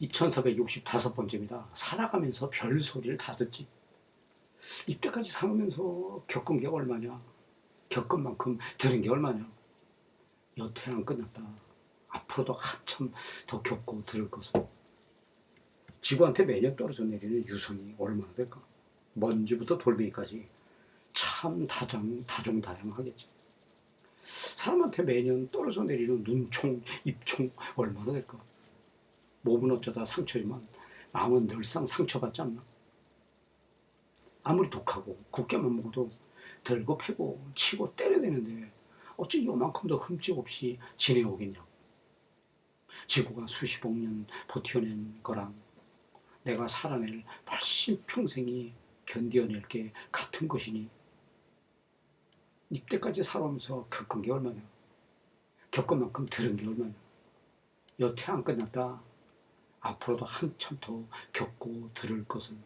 2465번째입니다. 살아가면서 별 소리를 다 듣지. 이때까지 살면서 겪은 게 얼마냐? 겪은 만큼 들은 게 얼마냐? 여태는 끝났다. 앞으로도 한참 더 겪고 들을 것은. 지구한테 매년 떨어져 내리는 유선이 얼마나 될까? 먼지부터 돌멩이까지 참 다장, 다종다양하겠지. 사람한테 매년 떨어져 내리는 눈총, 입총 얼마나 될까? 몸은 어쩌다 상처지만 마음은 늘상 상처받지 않나? 아무리 독하고 굳게만 먹어도 들고 패고 치고 때려대는데 어찌 요만큼도 흠집 없이 지내오겠냐고. 지구가 수십억 년 버텨낸 거랑 내가 살아낼 훨씬 평생이 견뎌낼 게 같은 것이니 이때까지 살아오면서 겪은 게 얼마냐 겪은 만큼 들은 게 얼마냐 여태 안 끝났다 앞으로도 한참 더 겪고 들을 것을